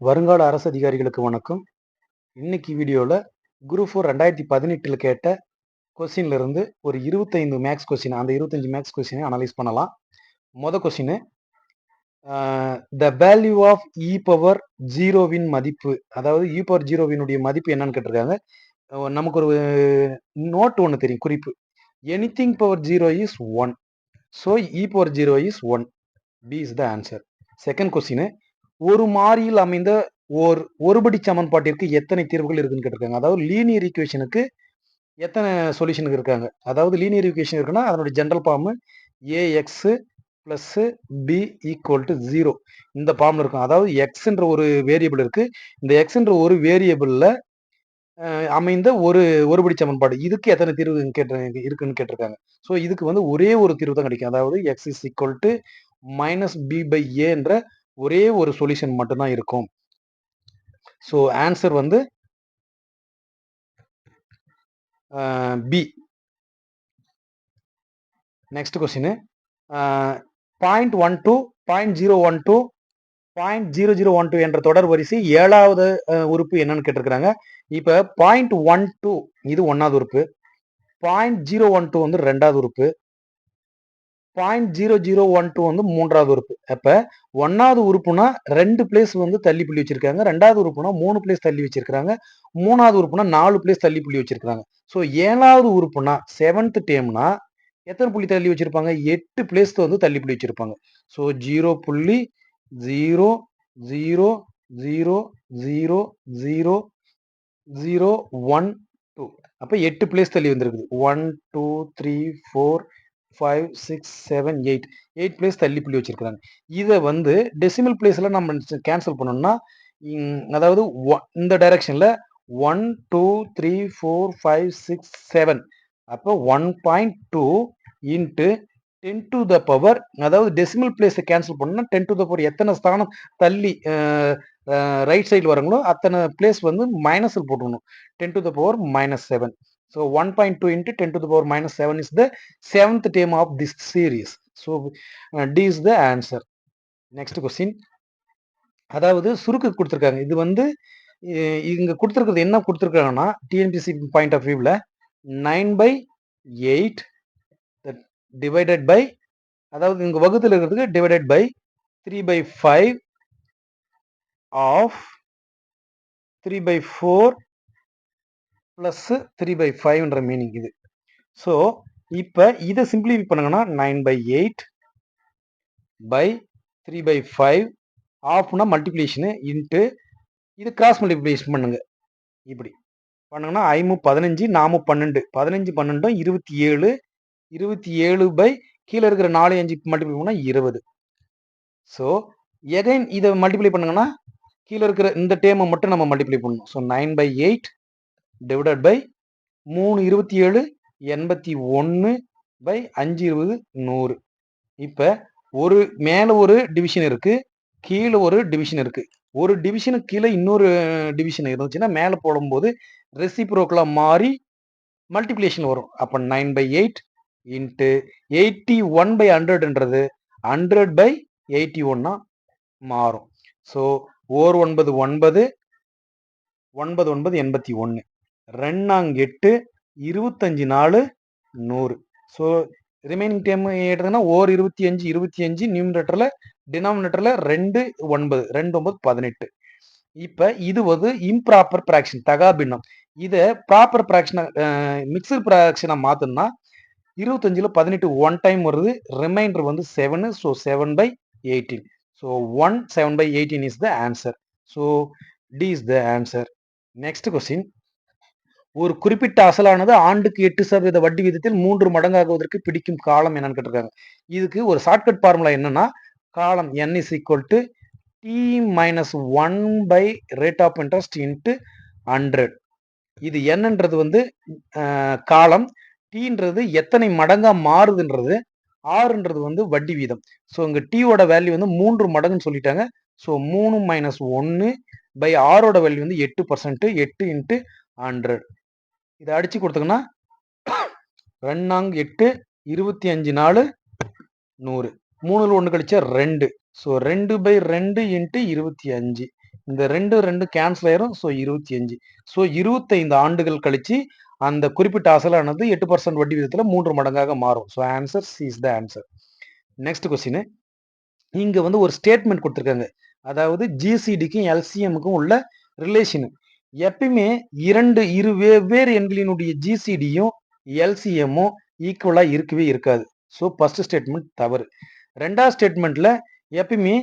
வருங்கால அரசு அதிகாரிகளுக்கு வணக்கம். இன்னைக்கு வீடியோவில் குரூப் ஃபோர் ரெண்டாயிரத்தி பதினெட்டில் கேட்ட கொஸ்டின்லேருந்து ஒரு இருபத்தைந்து மேக்ஸ் கொஸ்டின் அந்த இருபத்தஞ்சு மேக்ஸ் கொஸ்டினை அனலைஸ் பண்ணலாம். மொதல் question the value of e power ஜீரோவின் e மதிப்பு அதாவது e இ பவர் ஜீரோவினுடைய மதிப்பு என்னன்னு கேட்டிருக்காங்க. நமக்கு ஒரு நோட் ஒன்று தெரியும் குறிப்பு. Anything power zero is one so e power zero is one B is the answer second question ஒரு மாறியில் அமைந்த ஓர் ஒருபடி சமன்பாட்டிற்கு எத்தனை தீர்வுகள் இருக்குன்னு கேட்டிருக்காங்க. அதாவது லீனியர் ஈக்குவேஷனுக்கு எத்தனை சொல்யூஷனுக்கு இருக்காங்க? அதாவது லீனியர் ஈக்குவேஷன் இருக்குன்னா அதனுடைய general form a x plus b equal to zero இந்த ஃபார்மில் இருக்கும். அதாவது எக்ஸ்ன்ற ஒரு வேரியபிள் இருக்குது இந்த எக்ஸ்ன்ற ஒரு வேரியபிளில் அமைந்த ஒரு ஒருபடி சமன்பாடு. இதுக்கு எத்தனை தீர்வு கேட்டு இருக்குன்னு கேட்டிருக்காங்க. ஸோ இதுக்கு வந்து ஒரே ஒரு தீர்வு தான் கிடைக்கும். அதாவது x is equal to minus b by ஏன்ற ஒரே ஒரு சொல்யூஷன் மட்டும்தான் இருக்கும். ஸோ ஆன்சர் வந்து B next question point one two point zero one two point zero zero one two என்ற தொடர் வரிசை ஏழாவது உறுப்பு என்னன்னு கேட்டிருக்கிறாங்க. இப்போ பாயிண்ட் ஒன் டூ இது ஒன்றாவது உறுப்பு. பாயிண்ட் ஜீரோ ஒன் டூ வந்து ரெண்டாவது உறுப்பு. Point zero zero one two வந்து மூன்றாவது உறுப்பு. அப்போ ஒன்றாவது உறுப்புனா ரெண்டு பிளேஸ் வந்து தள்ளி புள்ளி வச்சிருக்காங்க. ரெண்டாவது உறுப்புனா மூணு பிளேஸ் தள்ளி வச்சிருக்காங்க மூணாவது உறுப்புனா நாலு பிளேஸ் தள்ளி புள்ளி வச்சிருக்காங்க ஸோ ஏழாவது உறுப்புனா செவன்த் டேம்னா எத்தனை புள்ளி தள்ளி வச்சிருப்பாங்க? எட்டு பிளேஸ் வந்து தள்ளி புள்ளி வச்சிருப்பாங்க. ஸோ ஜீரோ புள்ளி zero zero zero zero zero zero one two அப்போ எட்டு பிளேஸ் தள்ளி வந்திருக்குது. One two three four five six seven eight eight place தள்ளி புள்ளி வச்சிருக்காங்க இதை வந்து டெசிமல் பிளேஸில் நம்ம கேன்சல் பண்ணோம்னா அதாவது ஒ- இந்த டைரக்ஷனில் one two three four five six seven அப்போ one point two into ten to the power அதாவது டெசிமல் பிளேஸை கேன்சல் பண்ணோம்னா டென் டு த பவர் எத்தனை ஸ்தானம் தள்ளி ரைட் சைடில் வரங்களோ அத்தனை பிளேஸ் வந்து மைனஸில் போட்டுக்கணும். Ten to the power minus seven so one point two into ten to the power minus seven is the seventh term of So uh, so D is the answer question. Question அதாவது சுருக்கு கொடுத்துருக்காங்க. இது வந்து இங்கே இங்க கொடுத்துருக்கிறது என்ன கொடுத்துருக்காங்கன்னா டிஎன்பிசி பாயிண்ட் ஆஃப் வியூவில் nine by eight divided by அதாவது இங்கே வகுத்தில் இருக்கிறதுக்கு divided by three by five of three by four plus three by ஃபைவ்ன்ற meaning இது. ஸோ இப்போ இதை சிம்பிளிஃபை பண்ணுங்கன்னா nine by eight by three by five ஆஃப்னா multiplication into இது கிராஸ் மல்டிப்ளிகேஷன் பண்ணுங்க. இப்படி. பண்ணுங்கன்னா ஐமு பதினஞ்சு நாமு பன்னெண்டு. பதினஞ்சு பன்னெண்டும் இருபத்தி ஏழு இருபத்தி ஏழு பை கீழே இருக்கிற நாலு அஞ்சு மல்டிப்ளை பண்ணால் இருபது. ஸோ எகைன் இதை மல்டிப்ளை பண்ணுங்கன்னா கீழே இருக்கிற இந்த டேமை மட்டும் நம்ம மல்டிப்ளை பண்ணணும். So nine by eight divided by மூணு இருபத்தி ஏழு எண்பத்தி ஒன்று பை அஞ்சு இருபது நூறு. இப்போ ஒரு மேலே ஒரு டிவிஷன் இருக்குது கீழே ஒரு டிவிஷன் இருக்குது ஒரு டிவிஷனுக்கு கீழே இன்னொரு டிவிஷன் இருந்துச்சுன்னா மேலே போடும்போது ரெசிப்ரோக்கலாக மாறி மல்டிப்ளிகேஷன் வரும். அப்போ nine by eight into eighty one by ஹண்ட்ரட்ன்றது hundred by eighty ஒன்னா மாறும். ஸோ ஓர் ஒன்பது ஒன்பது ஒன்பது ஒன்பது எண்பத்தி ஒன்று. ரெண்டாங் எட்டு இருபத்தஞ்சி நாலு நூறு. ஸோ ரிமைனிங் டைம் எடுத்ததுன்னா ஓர் இருபத்தி அஞ்சு இருபத்தி அஞ்சு நியூமினேட்டரில் டினாமினேட்டரில் ரெண்டு ஒன்பது ரெண்டு ஒன்பது பதினெட்டு. இப்போ இது வந்து இம்ப்ராப்பர் ப்ராக்ஷன் தகாபின்னம் இதை ப்ராப்பர் ப்ராக்ஷனை மிக்சர் ப்ராக்ஷனாக மாற்றணும்னா இருபத்தஞ்சில் பதினெட்டு ஒன் டைம் வருது ரிமைண்டர் வந்து seven so seven by eighteen so one seven by eighteen is the answer so D is the answer next question ஒரு குறிப்பிட்ட அசலானது ஆண்டுக்கு எட்டு சதவீத வட்டி விதத்தில் மூன்று மடங்காகுவதற்கு பிடிக்கும் காலம் என்னன்னு கேட்டிருக்காங்க. இதுக்கு ஒரு ஷார்ட்கட் ஃபார்முலா என்னன்னா காலம் n is equal to t minus one by rate of interest into hundred இது என்னன்றது வந்து காலம் டீன்றது எத்தனை மடங்கா மாறுதுன்றது ஆறுன்றது வந்து வட்டி வீதம். ஸோ இங்கே டீயோட வேல்யூ வந்து மூன்று மடங்குன்னு சொல்லிட்டாங்க. ஸோ மூணு மைனஸ் ஒன்று பை ஆறோட வேல்யூ வந்து எட்டு பர்சன்ட்டு எட்டு இன்ட்டு ஹண்ட்ரட் இதை அடிச்சு கொடுத்தோங்கன்னா ரெண்டாங் எட்டு இருபத்தி அஞ்சு நாலு நூறு. மூணுல ஒன்று கழிச்சா ரெண்டு. ஸோ ரெண்டு பை ரெண்டு இன்ட்டு இருபத்தி அஞ்சு இந்த ரெண்டு ரெண்டு கேன்சல் ஆயிரும். ஸோ இருபத்தி அஞ்சு ஸோ இருபத்தைந்து ஆண்டுகள் கழிச்சு அந்த குறிப்பிட்ட அசலானது எட்டு பர்சன்ட் வட்டி விதத்தில் மூன்று மடங்காக மாறும். So answer C is the answer next question இங்கே வந்து ஒரு ஸ்டேட்மெண்ட் கொடுத்துருக்காங்க. அதாவது ஜிசிடிக்கும் எல்சிஎம்முக்கும் உள்ள ரிலேஷனு எப்பயுமே இரண்டு இரு வெவ்வேறு எண்களினுடைய ஜிசிடியும் எல்சிஎம்மும் ஈக்குவலாக இருக்கவே இருக்காது. ஸோ ஃபர்ஸ்ட் ஸ்டேட்மெண்ட் தவறு. ரெண்டாவது ஸ்டேட்மெண்ட்ல எப்பயுமே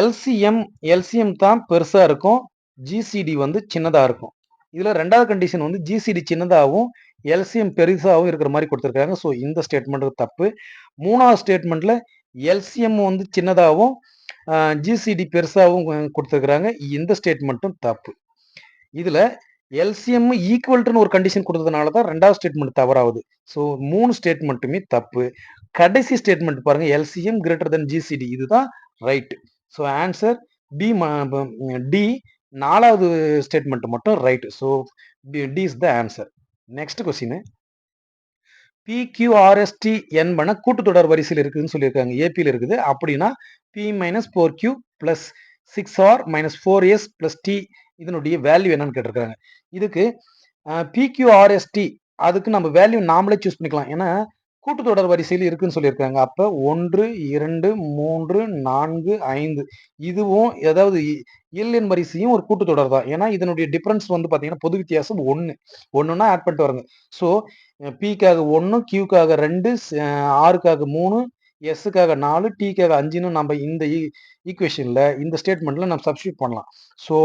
எல்சிஎம் எல்சிஎம் தான் பெருசாக இருக்கும். ஜிசிடி வந்து சின்னதாக இருக்கும். இதில் ரெண்டாவது கண்டிஷன் வந்து ஜிசிடி சின்னதாகவும் எல்சிஎம் பெருசாகவும் இருக்கிற மாதிரி கொடுத்துருக்காங்க. ஸோ இந்த ஸ்டேட்மெண்ட் தப்பு. மூணாவது ஸ்டேட்மெண்ட்ல எல்சிஎம் வந்து சின்னதாகவும் ஜிசிடி பெருசாகவும் கொடுத்துருக்குறாங்க. இந்த ஸ்டேட்மெண்ட்டும் தப்பு. இதுல எல்சிஎம் ஈக்குவல்ட்டுன்னு ஒரு கண்டிஷன் கொடுத்ததுனால தான் ரெண்டாவது ஸ்டேட்மெண்ட் தவறாகுது. ஸோ மூணு ஸ்டேட்மெண்ட்டுமே தப்பு. கடைசி ஸ்டேட்மெண்ட் பாருங்க எல்சிஎம் கிரேட்டர் தென் ஜிசிடி இதுதான் right so answer B D நாலாவது ஸ்டேட்மெண்ட் மட்டும் right so D is the answer next question P Q R S T என்பன கூட்டுத்தொடர் வரிசையில் இருக்குதுன்னு சொல்லியிருக்காங்க. ஏபியில் இருக்குது. அப்படின்னா p minus four q plus six r minus four s plus t இதனுடைய வேல்யூ என்னன்னு கேட்டிருக்காங்க இதுக்கு பிக்யூஆர்எஸ்டி அதுக்கு நம்ம வேல்யூ நாமளே சூஸ் பண்ணிக்கலாம். ஏன்னா கூட்டுத்தொடர் வரிசையில் இருக்குன்னு சொல்லியிருக்காங்க அப்போ ஒன்று இரண்டு மூன்று நான்கு ஐந்து. இதுவும் ஏதாவது எல்என் வரிசையும் ஒரு கூட்டுத்தொடர் தான். ஏன்னா இதனுடைய டிஃபரன்ஸ் வந்து பார்த்தீங்கன்னா பொது வித்தியாசம் ஒன்று ஒன்றுனா ஆட் பண்ணிட்டு வருங்க. ஸோ பிக்காக ஒன்று கியூக்காக ரெண்டு ஆறுக்காக மூணு எஸ்ஸுக்காக நாலு டிக்காக அஞ்சுன்னு நம்ம இந்த e-, ஈக்குவேஷனில் இந்த ஸ்டேட்மெண்ட்டில் நம்ம சப்ஸ்டியூட் பண்ணலாம். ஸோ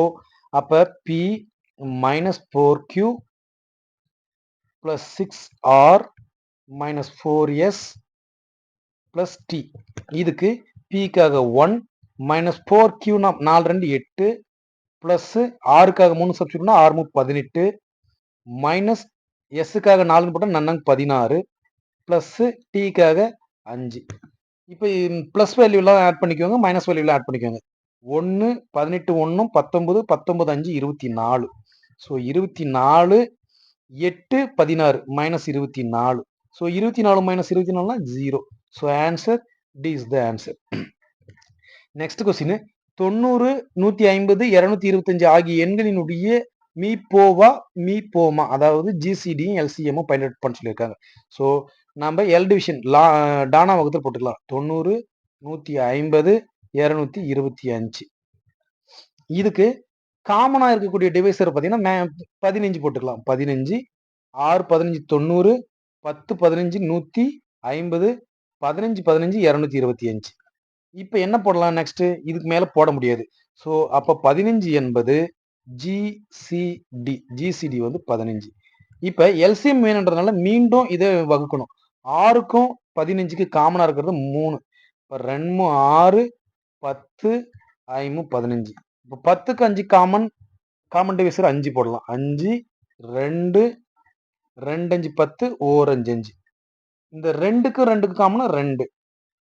அப்ப P minus four Q plus six R minus four S plus T இதுக்கு பிக்காக ஒன் மைனஸ் ஃபோர் கியூனா நாலு ரெண்டு எட்டு பிளஸ் ஆறுக்காக மூணு சப்ஸ்டியூட்னா ஆறு மூணு பதினெட்டு மைனஸ் எஸ்ஸுக்காக நாலுன்னு போட்டால் நன்னங்க பதினாறு ப்ளஸ் டீக்காக அஞ்சு. இப்போ ப்ளஸ் வேல்யூலாம் ஆட் பண்ணிக்கோங்க மைனஸ் வேல்யூலாம் ஆட் பண்ணிக்கோங்க. ஒன்று பதினெட்டு ஒன்றும் பத்தொம்பது பத்தொம்பது அஞ்சு இருபத்தி நாலு. ஸோ இருபத்தி நாலு எட்டு பதினாறு மைனஸ் இருபத்தி நாலு. ஸோ இருபத்தி நாலு மைனஸ் இருபத்தி நாலுனா zero so answer D is the answer next question தொண்ணூறு நூற்றி ஐம்பது இரநூத்தி இருபத்தஞ்சு ஆகிய எண்களினுடைய மீ போவா மீ போமா அதாவது ஜிசிடியும் எல்சிஎம்மும் பைலட் பண்ண சொல்லியிருக்காங்க. ஸோ நம்ம எல் டிவிஷன் லா டானா வகுத்தில் போட்டுக்கலாம். தொண்ணூறு நூற்றி ஐம்பது இருநூத்தி இருபத்தி அஞ்சு. இதுக்கு காமனாக இருக்கக்கூடிய டிவைசர் பார்த்தீங்கன்னா பதினஞ்சு போட்டுக்கலாம். பதினஞ்சு ஆறு பதினஞ்சு தொண்ணூறு பத்து பதினஞ்சு நூற்றி ஐம்பது பதினஞ்சு பதினஞ்சு இரநூத்தி இருபத்தி அஞ்சு. இப்போ என்ன போடலாம் நெக்ஸ்ட்டு இதுக்கு மேலே போட முடியாது. ஸோ அப்போ பதினஞ்சு என்பது ஜிசிடி ஜிசிடி வந்து பதினஞ்சு. இப்போ எல்சிஎம் வேணுன்றதுனால மீண்டும் இதை வகுக்கணும். ஆறுக்கும் பதினஞ்சுக்கு காமனாக இருக்கிறது மூணு. இப்போ ரெண்டு ஆறு பத்து ஐமு பதினஞ்சு. இப்போ பத்துக்கு அஞ்சு காமன் காமன் டிவைசர் அஞ்சு போடலாம். அஞ்சு ரெண்டு ரெண்டு அஞ்சு பத்து ஓர் அஞ்சு. அஞ்சு இந்த ரெண்டுக்கு ரெண்டுக்கு காமனா ரெண்டு.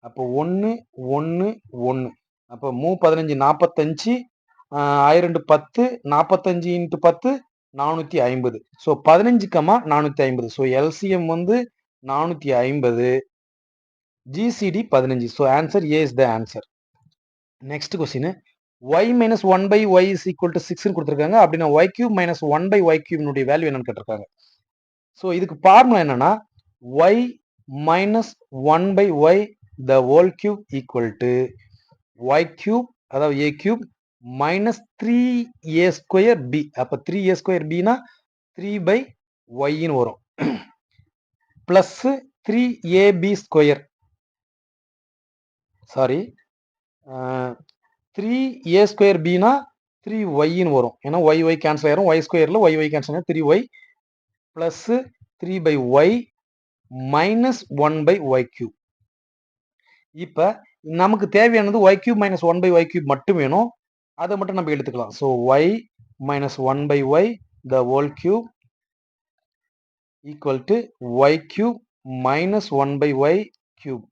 அப்போ ஒன்று ஒன்று ஒன்று அப்போ மூ பதினஞ்சு நாற்பத்தஞ்சு ஆயிரண்டு பத்து நாற்பத்தஞ்சு இன்ட்டு பத்து நானூற்றி ஐம்பது. ஸோ பதினஞ்சு கமா நானூற்றி ஐம்பது. ஸோ எல்சிஎம் வந்து நானூற்றி ஐம்பது. ஜிசிடி பதினஞ்சு. So answer A is the answer next question y minus one by y is equal to சிக்ஸ்னு கொடுத்துருக்காங்க. அப்படின்னா y cube minus one by y கியூப்னுடைய value என்னன்னு கேட்டிருக்காங்க. ஸோ இதுக்கு ஃபார்முலா என்னன்னா y minus one by y the whole cube equal to y cube அதாவது a cube minus three a square b அப்போ three ஏ square பினா த்ரீ பை ஒய்ன்னு வரும். Plus three a b square sorry three a square Bina three ஒய்ன்னு வரும். ஏன்னா Y Y cancel ஆயிரும். Y ஸ்கொயரில் ஒய் ஒய் கேன்சல் ஆயிரும். Three y plus three by y minus one by y cube இப்போ நமக்கு தேவையானது y cube minus one by y cube மட்டும் வேணும். அதை மட்டும் நம்ம எடுத்துக்கலாம். So y minus one by y the whole cube equal to y cube minus one by y cube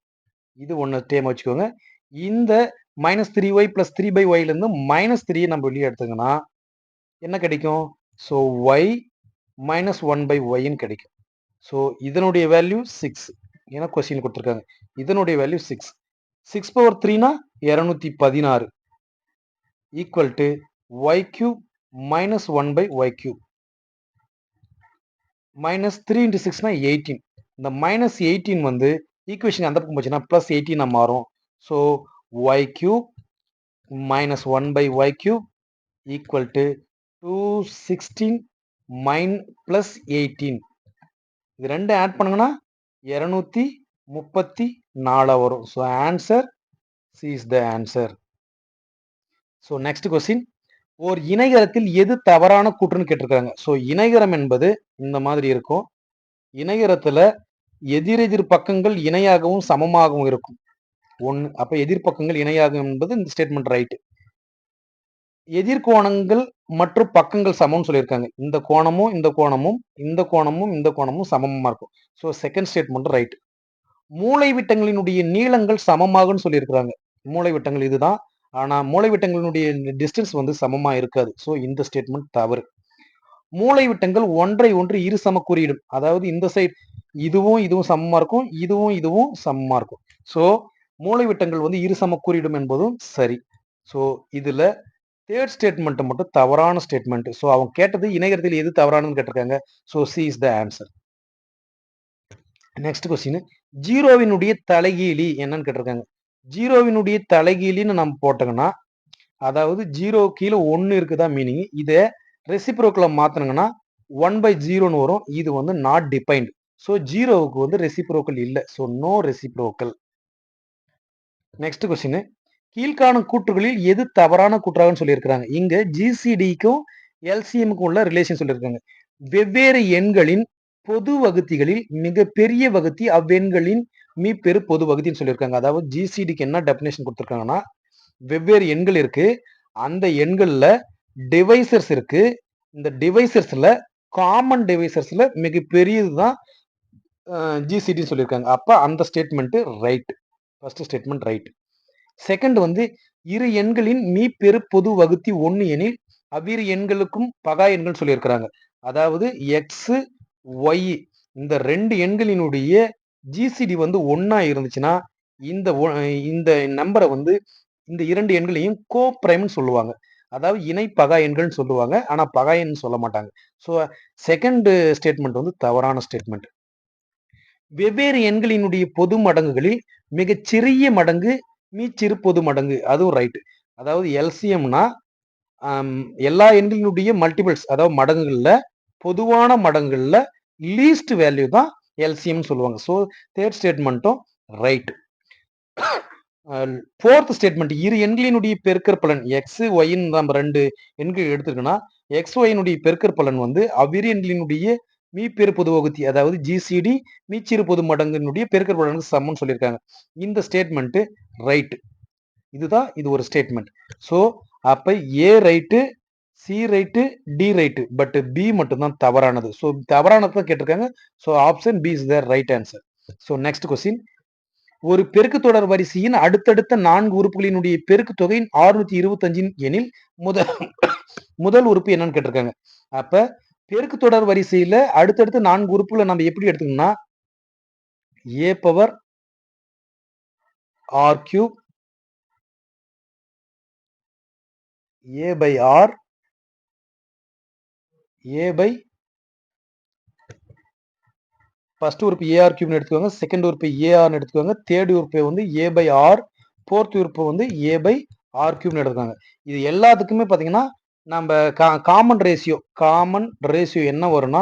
இது ஒன்று டேம் வச்சுக்கோங்க. இந்த minus three Y plus three by ஒய்லேருந்து minus த்ரீயை நம்ம வெளியே எடுத்துங்கன்னா என்ன கிடைக்கும்? So Y minus one by ஒய்ன்னு கிடைக்கும். ஸோ இதனுடைய வேல்யூ சிக்ஸ் ஏன்னா கொஸ்டின் கொடுத்துருக்காங்க. இதனுடைய வேல்யூ சிக்ஸ் சிக்ஸ் பவர் த்ரீனா இரநூத்தி பதினாறு. Equal to y cube minus one by y cube minus three into சிக்ஸ்னா eighteen இந்த மைனஸ் எயிட்டீன் வந்து ஈக்குவேஷன் அந்த பக்கம் போச்சுன்னா ப்ளஸ் எயிட்டீனாக மாறும். So y cube minus one by y cube equal to two sixteen mine plus eighteen இது ரெண்டு add பண்ணுங்கன்னா இரநூத்தி முப்பத்தி நாலு வரும். So answer C is the answer so next question ஓர் இணைகரத்தில் எது தவறான கூற்றுன்னு கேட்டிருக்காங்க. ஸோ இணைகரம் என்பது இந்த மாதிரி இருக்கும். இணைகரத்தில் எதிரெதிர் பக்கங்கள் இணையாகவும் சமமாகவும் இருக்கும். ஒன்று அப்போ எதிர்பக்கங்கள் இணையாகும் என்பது இந்த ஸ்டேட்மெண்ட் ரைட்டு எதிர்கோணங்கள் மற்றும் பக்கங்கள் சமம்னு சொல்லியிருக்காங்க. இந்த கோணமும் இந்த கோணமும் இந்த கோணமும் இந்த கோணமும் சமமாக இருக்கும். ஸோ செகண்ட் ஸ்டேட்மெண்ட் ரைட் மூளைவிட்டங்களினுடைய நீளங்கள் சமமாகும்னு சொல்லியிருக்கிறாங்க. மூளைவிட்டங்கள் இதுதான். ஆனால் மூளைவிட்டங்களினுடைய டிஸ்டன்ஸ் வந்து சமமாக இருக்காது. ஸோ இந்த ஸ்டேட்மெண்ட் தவறு. மூளைவிட்டங்கள் ஒன்றை ஒன்று இரு சம குறியிடும். அதாவது இந்த சைட் இதுவும் இதுவும் சமமாக இருக்கும். இதுவும் இதுவும் சமமாக இருக்கும். ஸோ மூளைவிட்டங்கள் வந்து இரு சம குறியிடும் என்பதும் சரி. ஸோ இதில் தேர்ட் ஸ்டேட்மெண்ட் மட்டும் தவறான ஸ்டேட்மெண்ட் ஸோ அவங்க கேட்டது இணையத்தில் எது தவறானு கேட்டிருக்காங்க. So C is the answer next question ஜீரோவினுடைய தலைகீழி என்னன்னு கேட்டிருக்காங்க. ஜீரோவினுடைய தலைகீழின்னு நம்ம போட்டோங்கன்னா அதாவது ஜீரோ கீழே ஒன்று இருக்குதா மீனிங் இதை ரெசிப்ரோக்கில் மாற்றினங்கன்னா ஒன் பை ஜீரோன்னு வரும். இது வந்து நாட் டிபைன்ட் ஸோ ஜீரோவுக்கு வந்து ரெசிப்ரோக்கல் இல்லை. So no reciprocal next question கீழ்காணும் கூற்றுகளில் எது தவறான கூற்றாகன்னு சொல்லியிருக்கிறாங்க. இங்க ஜிசிடிக்கும் எல்சிஎம்க்கும் உள்ள ரிலேஷன் சொல்லியிருக்காங்க. வெவ்வேறு எண்களின் பொது வகுத்திகளில் மிக பெரிய வகுத்தி அவ்வெண்களின் மீப்பெரு பொது வகுத்தின்னு சொல்லியிருக்காங்க. அதாவது ஜிசிடிக்கு என்ன டெபினேஷன் கொடுத்துருக்காங்கன்னா வெவ்வேறு எண்கள் இருக்கு. அந்த எண்கள்ல டிவைசர்ஸ் இருக்கு. இந்த டிவைசர்ஸ்ல காமன் டிவைசர்ஸ்ல மிகப்பெரியது தான் ஜிசிடின்னு சொல்லியிருக்காங்க. அப்ப அந்த statement right first statement right second வந்து இரு எண்களின் மீப்பெரு பொது வகுத்தி ஒன்று எனில் அவ்விரு எண்களுக்கும் பகா எண்கள் சொல்லியிருக்கிறாங்க. அதாவது எக்ஸு ஒய் இந்த ரெண்டு எண்களினுடைய ஜிசிடி வந்து ஒன்னா இருந்துச்சுன்னா இந்த இந்த நம்பரை வந்து இந்த இரண்டு எண்களையும் கோ பிரைம்னு சொல்லுவாங்க. அதாவது இணை பகா எண்கள்னு சொல்லுவாங்க. ஆனால் பகா எண் சொல்ல மாட்டாங்க. ஸோ செகண்ட் ஸ்டேட்மெண்ட் வந்து தவறான ஸ்டேட்மெண்ட் வெவ்வேறு எண்களினுடைய பொது மடங்குகளில் மிகச் சிறிய மடங்கு மீச்சிறு பொது மடங்கு. அதுவும் ரைட்டு அதாவது எல்சிஎம்னா எல்லா எண்களினுடைய மல்டிபிள்ஸ் அதாவது மடங்குகளில் பொதுவான மடங்குகளில் லீஸ்ட் வேல்யூ தான் எல்சிஎம் சொல்லுவாங்க. ஸோ தேர்ட் ஸ்டேட்மெண்ட்டும் ரைட் ஃபோர்த் ஸ்டேட்மெண்ட் இரு எண்களினுடைய பெருக்கற் பலன் எக்ஸ் ஒய்ன்னு நம்ம ரெண்டு எண்கள் எடுத்துருக்கோன்னா எக்ஸ் ஒயினுடைய பெருக்கற் பலன் வந்து அவ்விரு எண்களினுடைய மீப்பெரு பொது வகுத்தி அதாவது ஜிசிடி மீச்சிறு பொது மடங்கினுடைய பெருக்கற் பலனுக்கு சமம்னு சொல்லியிருக்காங்க. இந்த ஸ்டேட்மெண்ட்டு ரைட்டு இதுதான் இது ஒரு ஸ்டேட்மெண்ட் ஸோ அப்போ A right C right D right but B மட்டும்தான் தவறானது. ஸோ தவறானது தான் கேட்டிருக்காங்க. So option B is the right answer so next question ஒரு பெருக்கு தொடர் வரிசையின் அடுத்தடுத்த நான்கு உறுப்புகளினுடைய பெருக்கு தொகையின் ஆறுநூத்தி இருபத்தஞ்சின் எனில் முதல் முதல் உறுப்பு என்னன்னு கேட்டிருக்காங்க. அப்ப பெருக்கு தொடர் வரிசையில அடுத்தடுத்து நான்கு உறுப்புகளை நம்ம எப்படி எடுத்துக்கணும்னா A power R cube A by R A by first உறுப்பு ஏஆர் கியூப்னு எடுத்துக்கோங்க செகண்ட் உறுப்பு ஏஆர்னு எடுத்துக்கோங்க தேர்ட் உறுப்பை வந்து ஏ பை ஆர் ஃபோர்த் உறுப்பு வந்து ஏ பை ஆர் கியூப்னு எடுத்துக்காங்க. இது எல்லாத்துக்குமே பார்த்தீங்கன்னா நம்ம கா காமன் ரேஷியோ காமன் ரேஷியோ என்ன வரும்னா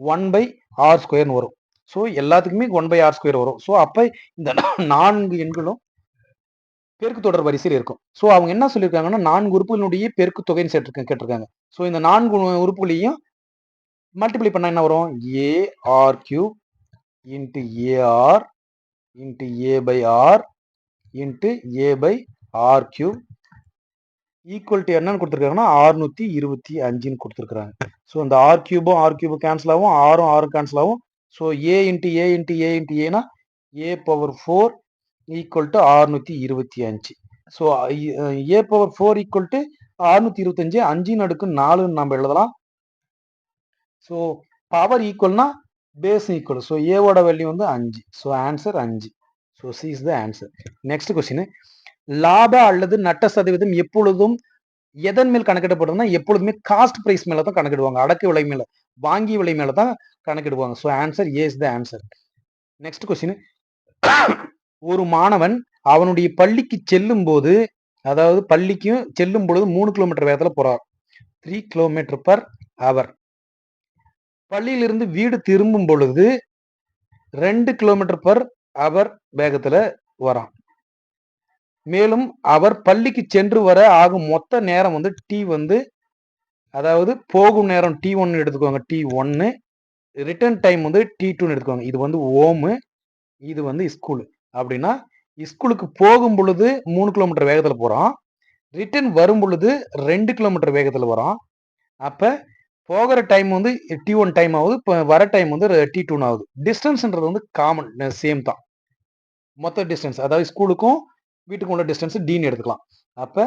ஒன் பை ஆர் ஸ்கொயர்னு வரும். ஸோ எல்லாத்துக்குமே ஒன் பை ஆர் ஸ்கொயர் வரும். ஸோ அப்போ இந்த நான்கு எண்களும் பெருக்கு தொடர் வரிசையில் இருக்கும். ஸோ அவங்க என்ன சொல்லியிருக்காங்கன்னா நான்கு உறுப்புகளுடைய பெருக்கு தொகைன்னு சேர்த்து கேட்டிருக்காங்க. ஸோ இந்த நான்கு உறுப்புகளையும் மல்டிப்ளை பண்ணால் என்ன வரும்? A R cube into AR into A by R into A by R cube equal to என்னன்னு கொடுத்துருக்காங்கன்னா ஆறுநூத்தி இருபத்தி அஞ்சுன்னு கொடுத்துருக்காங்க ஸோ இந்த ஆர் கியூபும் ஆர் கியூபும் கேன்சல் ஆகும். ஆறும் ஆறும் கேன்சல் ஆகும். So A into A into A into ஏனா A power four equal to ஆறுநூத்தி இருபத்தி அஞ்சு. So A power four equal to ஆறுநூத்தி இருபத்தஞ்சு அஞ்சின் அடுக்கு நாலுன்னு நம்ம எழுதலாம். ஸோ பவர் ஈக்குவல்னா பேஸ் ஈக்குவல் ஸோ ஏவோட வேல்யூ வந்து அஞ்சு. ஸோ ஆன்சர் அஞ்சு. So C is the answer next question லாப அல்லது நட்ட சதவீதம் எப்பொழுதும் எதன் மேல் கணக்கிடப்படுதுன்னா எப்பொழுதுமே காஸ்ட் பிரைஸ் மேல தான் கணக்கிடுவாங்க. அடக்கு விலை மேல வாங்கி விலை மேல தான் கணக்கிடுவாங்க. So answer A is the answer next question ஒரு மாணவன் அவனுடைய பள்ளிக்கு செல்லும் போது அதாவது பள்ளிக்கும் செல்லும் பொழுது மூணு கிலோமீட்டர் வேகத்துல போறார் த்ரீ கிலோமீட்டர் பர் அவர் பள்ளியிலிருந்து வீடு திரும்பும் பொழுது ரெண்டு கிலோமீட்டர் பர் அவர் வேகத்துல வரான். மேலும் அவர் பள்ளிக்கு சென்று வர ஆகும் மொத்த நேரம் வந்து டி வந்து அதாவது போகும் நேரம் டி ஒன்னு எடுத்துக்கோங்க டி ஒன்னு ரிட்டர்ன் டைம் வந்து டி டூன்னு எடுத்துக்கோங்க. இது வந்து ஓமு இது வந்து ஸ்கூலு அப்படின்னா ஸ்கூலுக்கு போகும் பொழுது மூணு கிலோமீட்டர் வேகத்தில் போகிறோம் ரிட்டர்ன் வரும் பொழுது ரெண்டு கிலோமீட்டர் வேகத்தில் வரோம் அப்போ போகிற டைம் வந்து டி ஒன் டைம் ஆகுது இப்போ வர டைம் வந்து டி டூன் ஆகுது. டிஸ்டன்ஸ்ன்றது வந்து காமன் சேம் தான். மொத்த டிஸ்டன்ஸ் அதாவது ஸ்கூலுக்கும் வீட்டுக்கு உள்ள டிஸ்டன்ஸ் டின்னு எடுத்துக்கலாம். அப்போ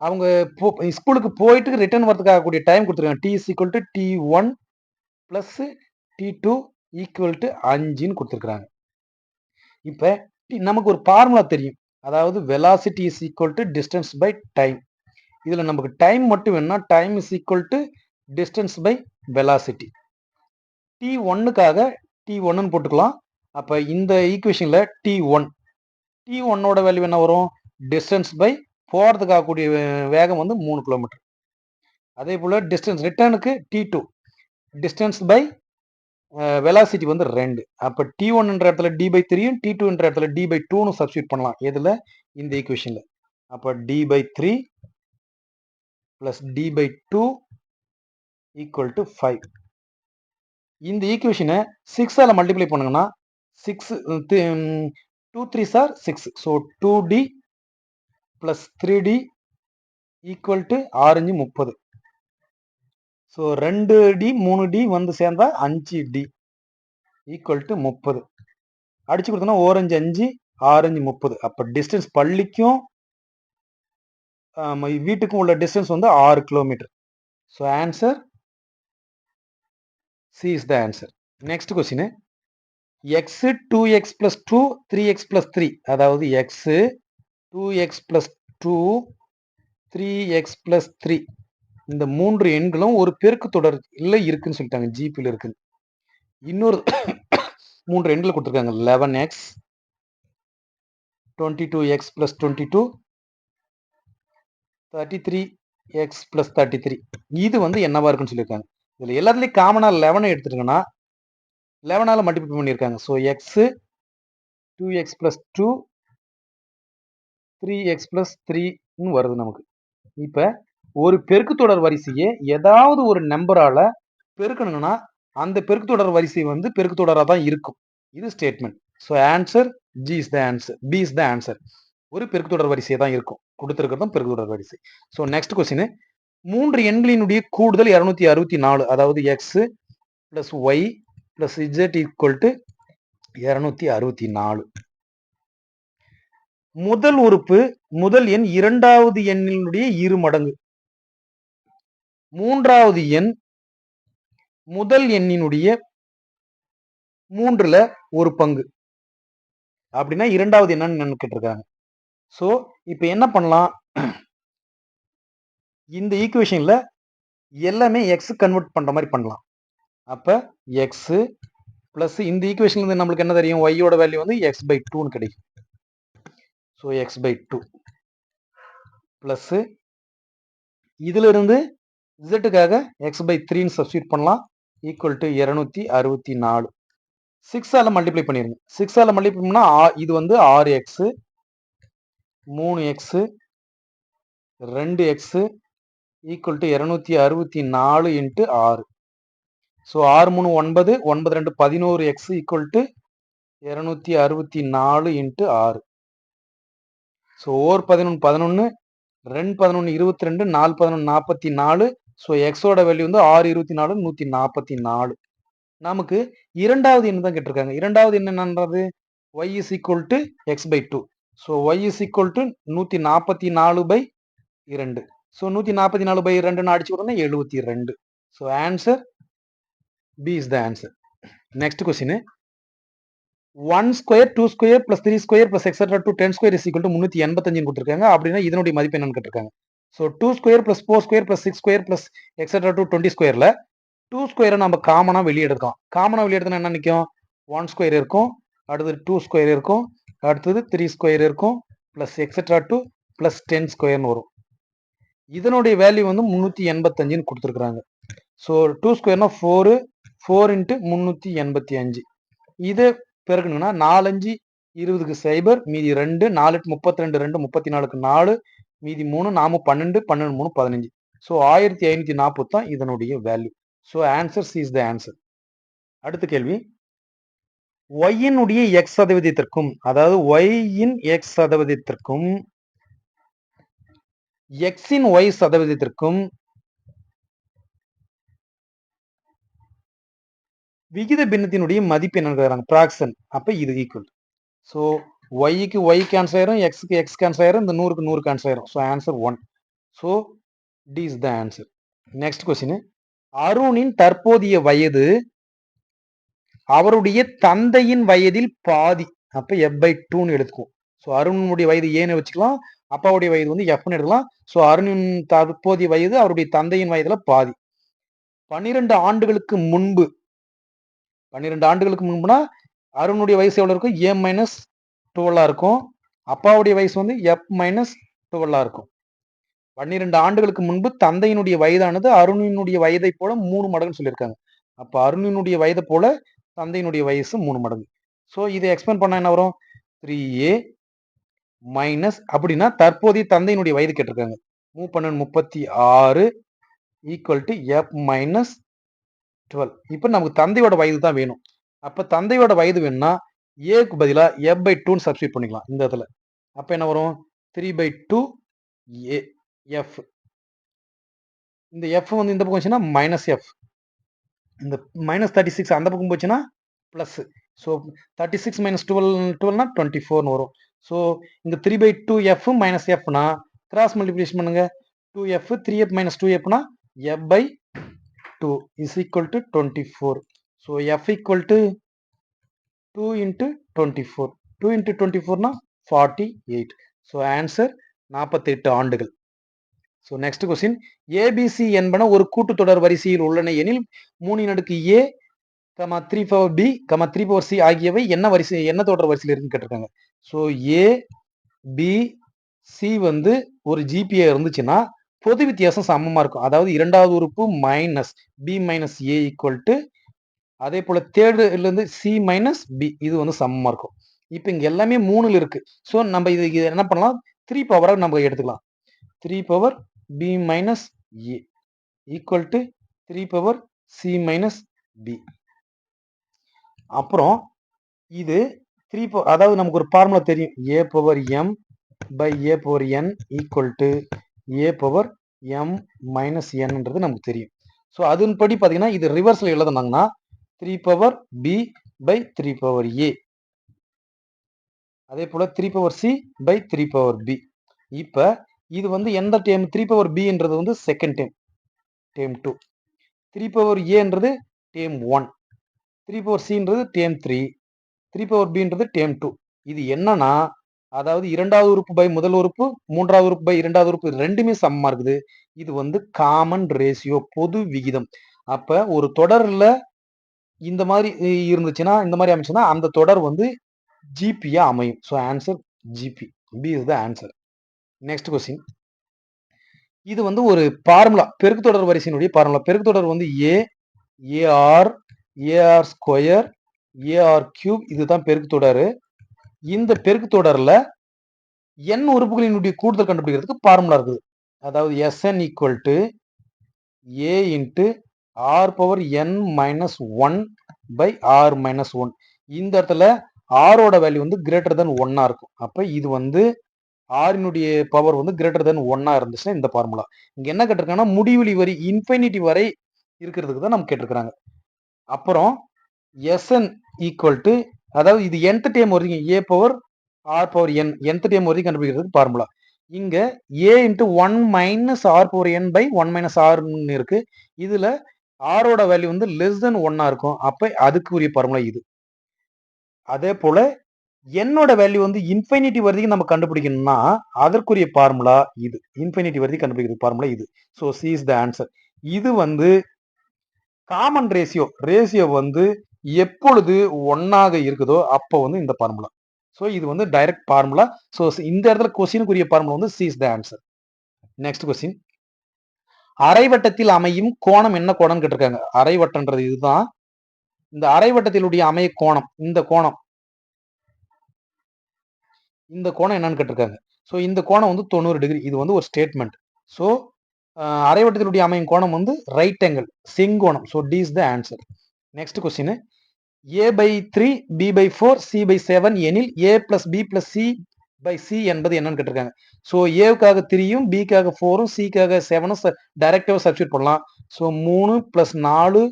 அவங்க போ ஸ்கூலுக்கு போயிட்டு ரிட்டர்ன் வரதுக்காக கூடிய டைம் கொடுத்துருக்காங்க. T is equal to T one plus T two equal to அஞ்சுன்னு கொடுத்துருக்குறாங்க. இப்போ நமக்கு ஒரு ஃபார்முலா தெரியும். அதாவது velocity is equal to distance by time இதில் நமக்கு டைம் மட்டும் வேணும்னா time is equal to distance by velocity T ஒன்னுக்காக T ஒன்னு போட்டுக்கலாம். அப்போ இந்த ஈக்குவேஷனில் டி ஒன் டி ஒன்னோட வேல்யூ என்ன வரும்? டிஸ்டன்ஸ் பை போகிறதுக்கு ஆகக்கூடிய வேகம் வந்து மூணு கிலோமீட்டர் அதே போல் distance ரிட்டர்னுக்கு T two distance by velocity வந்து ரெண்டு. அப்போ டி ஒன்ன்ற இடத்துல டி பை த்ரீயும் டி டூன்ற இடத்துல டி பை டூன்னு சப்ஸ்டியூட் பண்ணலாம். எதில்? இந்த ஈக்குவேஷனில் அப்போ T by three plus T by two equal to five இந்த ஈக்குவேஷனை சிக்ஸால் மல்டிப்ளை பண்ணுங்கன்னா six two three sir six so two T plus three T equal to orange முப்பது. ஸோ ரெண்டு டி மூணு டி வந்து சேர்ந்தா அஞ்சு டி ஈக்குவல் டு முப்பது. அடிச்சு கொடுத்தோன்னா ஓரஞ்சு அஞ்சு ஆரஞ்சு முப்பது. அப்போ டிஸ்டன்ஸ் பள்ளிக்கும் வீட்டுக்கும் உள்ள டிஸ்டன்ஸ் வந்து ஆறு kilometre so answer C is the answer next question X two X plus two three X plus three அதாவது X two X plus two three X plus three இந்த மூன்று எண்களும் ஒரு பெருக்கு தொடர் இல்லை இருக்குன்னு சொல்லிட்டாங்க ஜிபியில் இருக்கு இன்னொரு மூன்று எண்கள் கொடுத்துருக்காங்க eleven X twenty two X plus twenty two thirty three X plus thirty three இது வந்து என்னவா இருக்குன்னு சொல்லியிருக்காங்க. இதில் எல்லாத்துலேயும் காமனாக லெவனை எடுத்துட்டோங்கன்னா லெவனால் மல்டிபிள் பண்ணியிருக்காங்க. So X two X plus two three X plus த்ரீன்னு வருது நமக்கு. இப்போ ஒரு பெருக்கு தொடர் வரிசையை ஏதாவது ஒரு நம்பரால் பெருக்கணுங்கன்னா அந்த பெருக்கு தொடர் வரிசை வந்து பெருக்கு தொடராக தான் இருக்கும். இது statement so answer G is the answer B is the answer ஒரு பெருக்கு தொடர் வரிசையை தான் இருக்கும். கொடுத்துருக்கிறதும் பெருக்கு தொடர் வரிசை. ஸோ நெக்ஸ்ட் கொஸ்டின் மூன்று எண்களினுடைய கூடுதல் இரநூத்தி அறுபத்தி நாலு அதாவது X plus Y plus Z equal to இரநூத்தி அறுபத்தி நாலு. முதல் உறுப்பு முதல் எண் இரண்டாவது எண்ணினுடைய இரு மடங்கு. மூன்றாவது எண் முதல் எண்ணினுடைய மூன்றுல ஒரு பங்கு. அப்படின்னா இரண்டாவது என்னன்னு கேட்டிருக்காங்க ஸோ இப்போ என்ன பண்ணலாம்? இந்த ஈக்குவேஷன்ல எல்லாமே எக்ஸ் கன்வெர்ட் பண்ற மாதிரி பண்ணலாம். அப்போ எக்ஸ் ப்ளஸ் இந்த ஈக்குவேஷன்லேருந்து நம்மளுக்கு என்ன தெரியும்? ஒய்யோட வேல்யூ வந்து எக்ஸ் பை டூன்னு கிடைக்கும். So X by two plus இதிலிருந்து இசட்டுக்காக எக்ஸ் பை த்ரீன்னு சப்ஸ்டியூட் பண்ணலாம். ஈக்குவல் டு இரநூத்தி அறுபத்தி நாலு. சிக்ஸால் மல்டிப்ளை பண்ணிருங்க. சிக்ஸால் மல்டிப்ளை பண்ணால் இது வந்து ஆறு எக்ஸு மூணு எக்ஸு ரெண்டு எக்ஸு ஈக்குவல் டு இரநூத்தி அறுபத்தி நாலு இன்ட்டு ஆறு. ஸோ ஆறு மூணு ஒன்பது ஒன்பது ரெண்டு பதினோரு எக்ஸ் ஈக்குவல் டு இரநூத்தி அறுபத்தி நாலு இன்ட்டு ஆறு. ஸோ ஓர் பதினொன்று பதினொன்று ரெண்டு பதினொன்று இருபத்தி ரெண்டு நாலு பதினொன்று நாற்பத்தி நாலு. ஸோ எக்ஸோட வேல்யூ வந்து ஆறு இருபத்தி நாலு நூற்றி நாற்பத்தி நாலு. நமக்கு இரண்டாவது என்ன தான் கேட்டிருக்காங்க. இரண்டாவது எண் என்னன்றது? Y is equal to X by two so Y is equal to நூற்றி நாற்பத்தி நாலு பை இரண்டு. ஸோ நூற்றி நாற்பத்தி நாலு பை ரெண்டுன்னு அடிச்சு விடணும் எழுபத்தி ரெண்டு so answer B is the answer next question one square two square plus three square plus extra two ten square is equal to முந்நூற்றி எண்பத்தஞ்சுன்னு கொடுத்துருக்காங்க. அப்படின்னா இதனுடைய மதிப்பு என்னன்னு கேட்டிருக்காங்க. So two square plus four square plus six square plus extra two twenty ஸ்கொயரில் two ஸ்கொயரை நம்ம காமனாக வெளியே எடுக்கலாம் காமனாக வெளியே எடுத்தோன்னா என்ன நிற்கும் ஒன் ஸ்கொயர் இருக்கும். அடுத்தது டூ ஸ்கொயர் இருக்கும். அடுத்தது த்ரீ ஸ்கொயர் இருக்கும். Plus extra two plus ten ஸ்கொயர்னு வரும். இதனுடைய வேல்யூ வந்து முந்நூற்றி எண்பத்தஞ்சுன்னு கொடுத்துருக்குறாங்க. ஸோ டூ ஸ்கொயர்னா ஃபோரு ஃபோர் இன்ட்டு முந்நூற்றி எண்பத்தி அஞ்சு. இதை பெருக்கணும்னா நாலஞ்சு இருபதுக்கு சைபர் மீதி ரெண்டு நாலு முப்பத்தி ரெண்டு ரெண்டு முப்பத்தி நாலுக்கு நாலு மீதி மூணு நாம பன்னெண்டு பன்னெண்டு மூணு பதினஞ்சு. ஸோ ஆயிரத்தி ஐநூற்றி நாற்பது தான் இதனுடைய value so answer is the answer அடுத்த கேள்வி. ஒய்யினுடைய எக்ஸ் சதவீதத்திற்கும் அதாவது ஒய்யின் எக்ஸ் சதவீதத்திற்கும் எக்ஸின் ஒய் சதவீதத்திற்கும் விகித பின்னத்தினுடைய மதிப்பு என்னன்னு ப்ராக்சன் அப்ப இது ஈக்குவல் ஸோ ஒய்க்கு ஒய் கேன்சல் ஆயிரும் எக்ஸுக்கு எக்ஸ் கேன்சல் ஆயிரும் இந்த நூறுக்கு நூறு கேன்சல் ஆயிரும். So answer one so D is the answer next question அருணின் தற்போதைய வயது அவருடைய தந்தையின் வயதில் பாதி. அப்ப எஃப் பை டூன்னு எடுத்துக்குவோம். ஸோ அருணுடைய வயது ஏன்னு வச்சுக்கலாம். அப்பாவுடைய வயது வந்து எஃப்னு எடுக்கலாம் ஸோ அருணின் தற்போதைய வயது அவருடைய தந்தையின் வயதுல பாதி. பன்னிரெண்டு ஆண்டுகளுக்கு முன்பு பன்னிரெண்டு ஆண்டுகளுக்கு முன்புனா அருணுடைய வயசு எவ்வளோ இருக்கும்? ஏ மைனஸ் டுவெல்லாக இருக்கும். அப்பாவுடைய வயசு வந்து எஃப் மைனஸ் டுவெல்லாக இருக்கும். பன்னிரெண்டு ஆண்டுகளுக்கு முன்பு தந்தையினுடைய வயதானது அருணினுடைய வயதை போல மூணு மடங்குன்னு சொல்லியிருக்காங்க. அப்போ அருணினுடைய வயதை போல தந்தையினுடைய வயசு மூணு மடங்கு. ஸோ இதை எக்ஸ்பிளைன் பண்ணால் என்ன வரும்? த்ரீ ஏ மைனஸ் அப்படின்னா தற்போதைய தந்தையினுடைய வயது கேட்டிருக்காங்க. மூ பன்னெண்டு முப்பத்தி ஆறு equal to F minus twelve. இப்போ நமக்கு தந்தையோட வயது தான் வேணும். அப்போ தந்தையோட வயது வேணும்னா ஏக்கு பதிலாக எஃப் பை டூன்னு சப்ஸ்டியூட் பண்ணிக்கலாம் இந்த இடத்துல. அப்போ என்ன வரும்? Three by two A F இந்த எஃப் வந்து இந்த பக்கம் வச்சுன்னா மைனஸ் எஃப் இந்த மைனஸ் தேர்ட்டி சிக்ஸ் அந்த பக்கம் போச்சுன்னா plus so thirty six minus twelve டுவெல்னா twenty ஃபோர்னு வரும். ஸோ இந்த three by two F minus எஃப்னா cross multiplication பண்ணுங்க. Two F three F minus two எஃப்னா F by two is equal to twenty four so F equal to two into twenty four two into twenty ஃபோர்னா forty eight so answer நாற்பத்தெட்டு ஆண்டுகள் so next question ABC என்பன ஒரு கூட்டுத்தொடர் வரிசையில் உள்ளன எனில் மூணின் அடுக்கு A comma three power B comma three power C ஆகியவை என்ன வரிசை என்ன தொடர் வரிசையில் இருக்குன்னு கேட்டிருக்காங்க. ஸோ ஏ பி சி வந்து ஒரு ஜிபிஏ இருந்துச்சுன்னா பொது வித்தியாசம் சமமா இருக்கும். அதாவது இரண்டாவது உறுப்பு minus B minus A equal to அதே போல தேர்டுலேருந்து சி மைனஸ் பி இது வந்து சமமாக இருக்கும். இப்போ இங்கே எல்லாமே மூணுல இருக்கு. ஸோ நம்ம இது இது என்ன பண்ணலாம்? த்ரீ பவராக நம்ம எடுத்துக்கலாம். Three power B minus A equal to three power C minus B அப்புறம் இது த்ரீ பவர் அதாவது நமக்கு ஒரு ஃபார்முலா தெரியும். A power M by A power N equal to A power M minus என்ன்றது நமக்கு தெரியும். ஸோ அதன்படி பார்த்தீங்கன்னா இது ரிவர்ஸில் எழுதுனாங்கன்னா three power B by three power A அதே போல் three power C by three power B இப்போ இது வந்து எந்த டேம் த்ரீ பவர் பின்றது வந்து second term term two three power ஏன்றது டேம் ஒன் த்ரீ பவர் சின்றது டேம் த்ரீ த்ரீ பவர் பின்றது term two இது என்னன்னா அதாவது இரண்டாவது உறுப்பு பை முதல் உறுப்பு மூன்றாவது உறுப்பு பை இரண்டாவது உறுப்பு ரெண்டுமே சமமா இருக்குது. இது வந்து காமன் ரேஷியோ பொது விகிதம். அப்ப ஒரு தொடர்ல இந்த மாதிரி இருந்துச்சுன்னா இந்த மாதிரி அமைச்சுன்னா அந்த தொடர் வந்து ஜிபியா அமையும். So answer GP B is the answer next question இது வந்து ஒரு ஃபார்முலா பெருக்கு தொடர் வரிசையினுடைய ஃபார்முலா பெருக்கு தொடர் வந்து A AR AR square AR cube இதுதான் பெருக்கு தொடர். இந்த பெருக்கு தொடர்ல என் உறுப்புகளினுடைய கூடுதல் கண்டுபிடிக்கிறதுக்கு ஃபார்முலா இருக்குது. அதாவது SN equal to A into R power N minus one by R minus one இந்த இடத்துல ஆரோட வேல்யூ வந்து கிரேட்டர் தென் ஒன்னா இருக்கும். அப்போ இது வந்து ஆரினுடைய பவர் வந்து கிரேட்டர் தென் ஒன்னா இருந்துச்சுன்னா இந்த ஃபார்முலா இங்க என்ன கேட்டிருக்காங்கன்னா முடிவிலி வரி இன்ஃபினிட்டி வரை இருக்கிறதுக்கு தான் நம்ம கேட்டிருக்கிறாங்க. அப்புறம் எஸ்என் ஈக்குவல் டு அதாவது இது எந்த டைம் வரைக்கும் A power R power N எந்த டைம் வரைக்கும் கண்டுபிடிக்கிறதுக்கு ஃபார்முலா இங்க A into one minus R power N by one minus ஆர்னு இருக்கு. இதுல ஆரோட வேல்யூ வந்து லெஸ் தென் ஒன்னா இருக்கும். அப்ப அதுக்குரிய ஃபார்முலா இது. அதே போல என்னோட வேல்யூ வந்து இன்ஃபைனிட்டி வரைக்கும் நம்ம கண்டுபிடிக்கணும்னா அதற்குரிய ஃபார்முலா இது. இன்ஃபைனிட்டி வரைக்கும் கண்டுபிடிக்கிறது ஃபார்முலா இது. So C is the answer இது வந்து காமன் ரேஷியோ ரேஷியோ வந்து எப்பொழுது ஒன்னாக இருக்குதோ அப்போ வந்து இந்த ஃபார்முலா ஸோ இது வந்து டைரக்ட் ஃபார்முலா ஸோ இந்த இடத்துல கொஸ்டினுக்குரிய ஃபார்முலா வந்து C is the answer next question அரைவட்டத்தில் அமையும் கோணம் என்ன கோணம் கேட்டிருக்காங்க. அரைவட்டன்றது இதுதான். இந்த அரைவட்டத்திலுடைய அமைய கோணம் இந்த கோணம். இந்த கோணம் என்னன்னு கேட்டிருக்காங்க. ஸோ இந்த கோணம் வந்து தொண்ணூறு டிகிரி இது வந்து ஒரு ஸ்டேட்மெண்ட் ஸோ அரைவட்டத்தினுடைய அமையும் கோணம் வந்து right angle செங்கோணம். So D is the answer next question A by three B by four C by seven எனில் A plus B plus C by C என்பது என்னன்னு கேட்டிருக்காங்க. ஸோ ஏவுக்காக த்ரீயும் பிக்காக ஃபோரும் சிக்காக செவனும் டைரக்டாக சப்ஸ்டியூட் பண்ணலாம். ஸோ மூணு பிளஸ் நாலு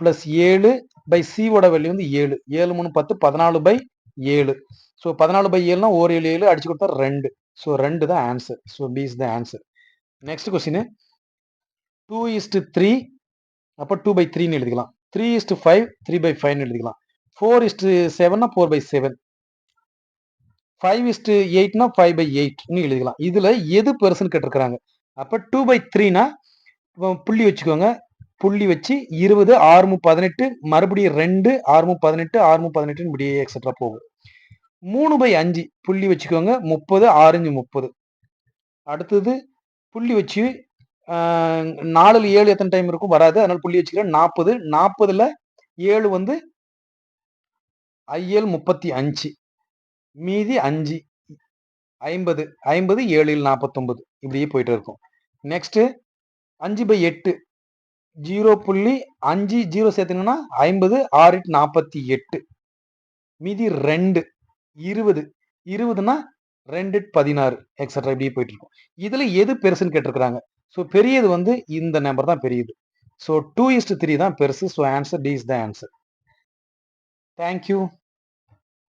பிளஸ் ஏழு பை சியோட வேல்யூ வந்து ஏழு. ஏழு மூணு பத்து பதினாலு பை ஏழு. ஸோ பதினாலு பை ஏழுனா ஒரு ஏழு ஏழு அடிச்சு கொடுத்தா ரெண்டு. ஸோ ரெண்டு தான் answer so B is the answer next question two is to three அப்போ டூ பை த்ரீன்னு எழுதிக்கலாம். Three is to five three by ஃபைவ்னு எழுதிக்கலாம். Four is to செவன்னா four by seven five is to எயிட்னா five by எயிட்னு எழுதிக்கலாம். இதில் எது பெருசுன்னு கேட்டிருக்கிறாங்க? அப்போ டூ பை த்ரீனா புள்ளி வச்சுக்கோங்க. புள்ளி வச்சு இருபது ஆறு பதினெட்டு மறுபடியும் ரெண்டு ஆறு பதினெட்டு ஆறு பதினெட்டுன்னு இப்படியே எக்ஸட்ரா போகும். மூணு பை அஞ்சு புள்ளி வச்சுக்கோங்க முப்பது ஆரஞ்சு முப்பது. அடுத்தது புள்ளி வச்சு நாலுல ஏழு எத்தனை டைம் இருக்கும்? வராது. அதனால புள்ளி வச்சுக்கிறேன். நாற்பது நாற்பதுல ஏழு வந்து ஐஏழு முப்பத்தி அஞ்சு. மீதி அஞ்சு. ஐம்பது. ஐம்பது ஏழில் நாற்பத்தொம்பது இப்படியே போயிட்டு இருக்கும். நெக்ஸ்ட்டு அஞ்சு பை எட்டு. ஜீரோ புள்ளி அஞ்சு ஜீரோ சேர்த்துங்கன்னா ஐம்பது ஆறு நாற்பத்தி எட்டு. மீதி ரெண்டு இருபது. இருபதுன்னா ரெண்டு பதினாறு எக்ஸட்ரா இப்படியே போயிட்டு இருக்கும். இதில் எது பெருசுன்னு கேட்டிருக்கிறாங்க? ஸோ பெரியது வந்து இந்த நம்பர் தான் பெரியது. ஸோ டூ இஸ்ட் த்ரீ தான் பெருசு. So answer D is the answer thank you